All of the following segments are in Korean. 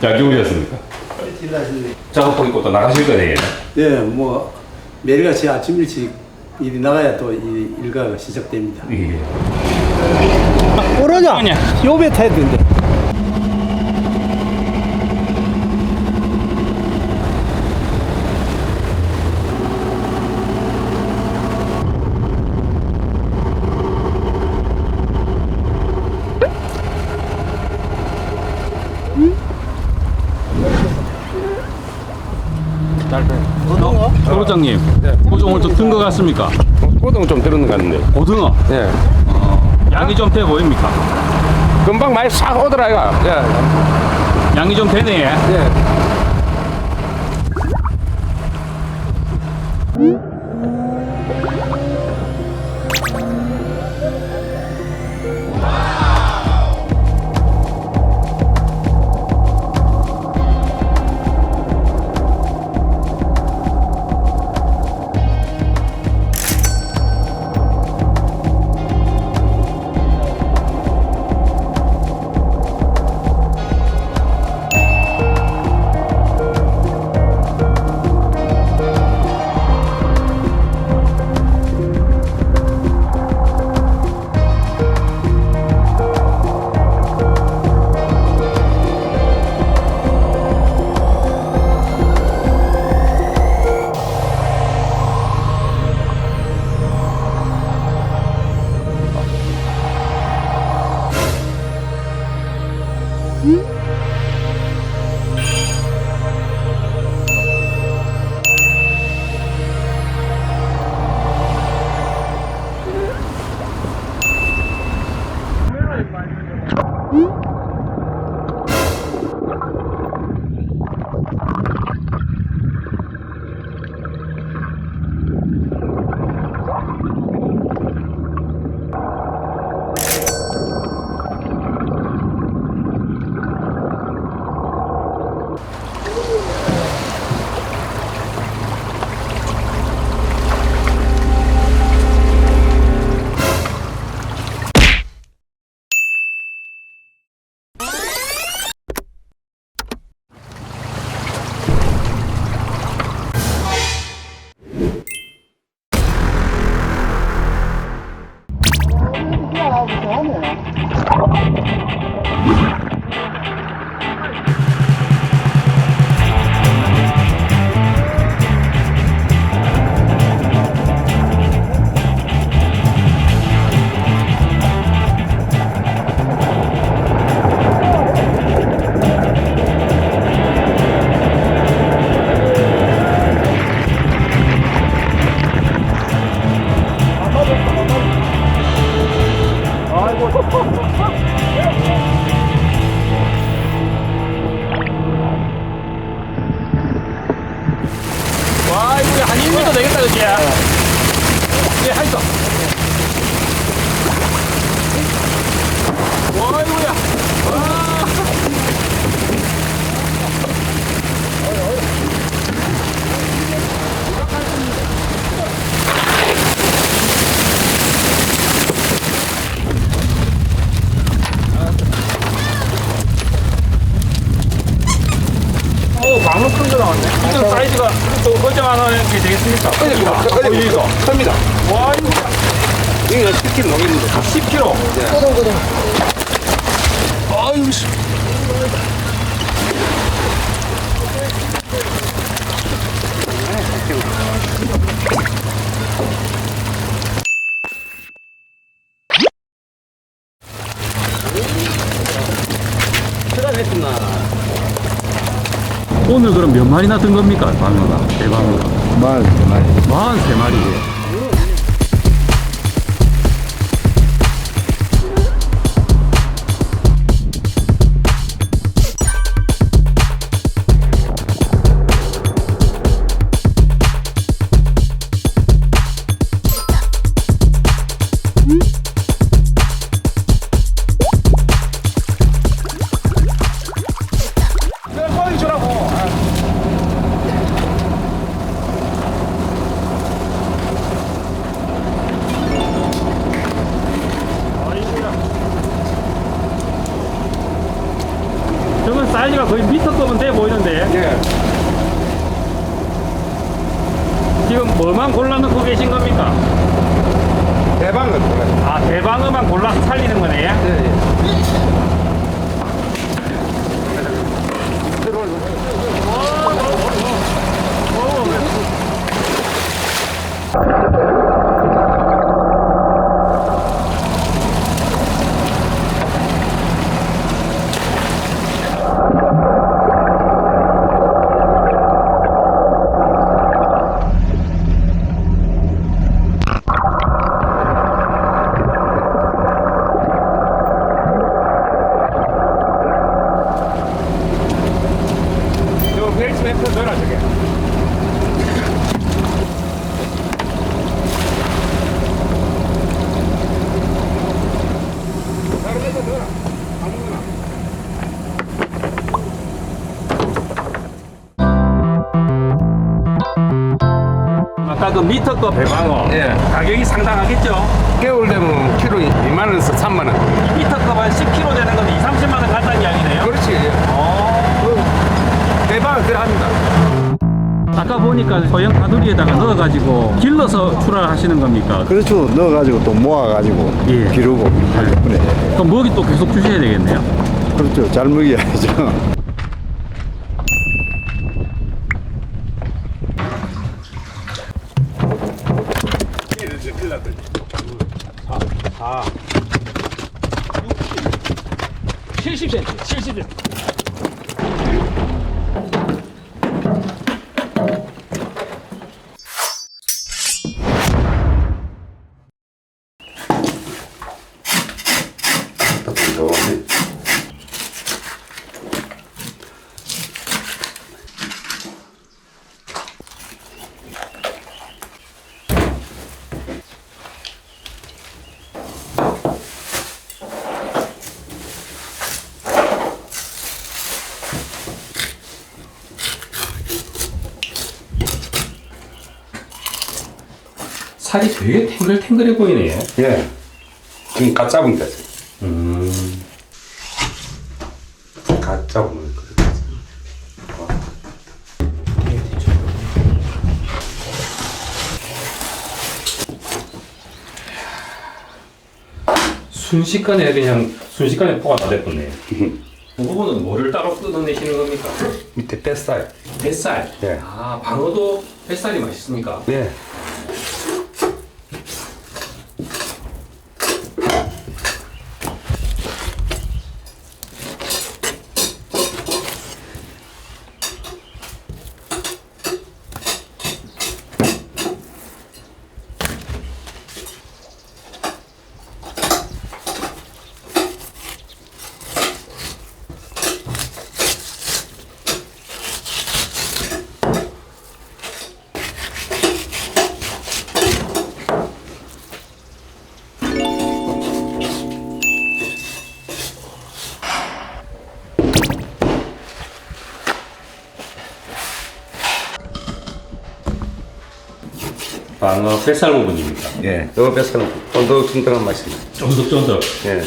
사장님 안녕하세요. 잘 주무셨습니까? 일하시네. 작업 있고 또 나가실 거네요. 네, 뭐 매일같이 아침 일찍 일이 나가야 또 이 일과가 시작됩니다. 예. 오르냐? 요배 타야 된대. 소장님, 고등어 좀 든 것 같습니까? 고등 좀 들은 것 같은데. 고등어 예. 양이 좀 돼 보입니까? 금방 많이 싹 오더라, 이거. 예. 양이 좀 되네. 예. 큽니다. 보이죠? 큽니다. 와, 이거 이거 10kg 넘겠는데. 10kg. 아유, 씨. 오늘 그럼 몇 마리나 든 겁니까? 방어가, 대방어가. 만, 만. 43마리. 거의 미터급은 돼 보이는데 예. 지금 뭐만 골라놓고 계신 겁니까? 대방은 몰라요. 아 대방어만 골라서 살리는 거네. 예, 예. 저 벨트 멘트 넣어라 저게. 다른 데도 넣어라. 아무거나. 아까 그 미터급 대방어 예. 가격이 상당하겠죠? 겨울 되면 키로 2만 원에서 3만 원. 미터급 한 10kg 되는 건 2, 30만 원 간다는 이야기네요. 그렇지. 그 대방은 그러합니다. 아까 보니까 소형 가두리에다가 넣어가지고 길러서 출하하시는 겁니까? 그렇죠. 넣어가지고 또 모아가지고 예. 기르고 하기 때문에 그럼 먹이 또 계속 주셔야 되겠네요. 그렇죠. 잘 먹여야죠. 살이 되게 탱글탱글해 보이네요. 예. 지금 갓 잡은 게 있어요. 음. 갓 잡은 거. 순식간에 그냥 순식간에 포가 다 됐었네요. 그 부분은 뭐를 따로 뜯어내시는 겁니까? 밑에 뱃살. 뱃살. 예. 아 방어도 뱃살이 맛있습니까? 예. 방어 뱃살 부분입니까? 예. 요 뱃살은 쫀득쫀득한 맛입니다. 쫀득쫀득. 예.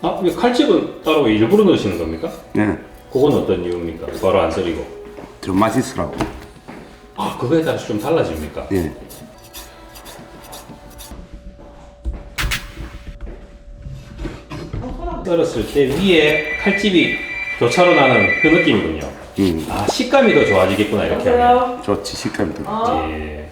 아, 이 칼집은 따로 일부러 넣으시는 겁니까? 예. 그건 어떤 이유입니까? 바로 안 썰이고. 좀 맛있으라고. 아, 그거에 따라서 좀 달라집니까? 예. 썰었을 때 위에 칼집이 교차로 나는 그 느낌이군요. 음. 아, 식감이 더 좋아지겠구나, 이렇게 하면. 좋지, 식감이 더. 예.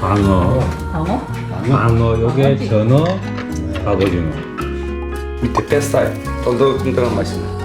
방어? 방어. 방어? 요게 전어, 갑오징어. 밑에 뱃살 쫀득쫀득한 맛이 나.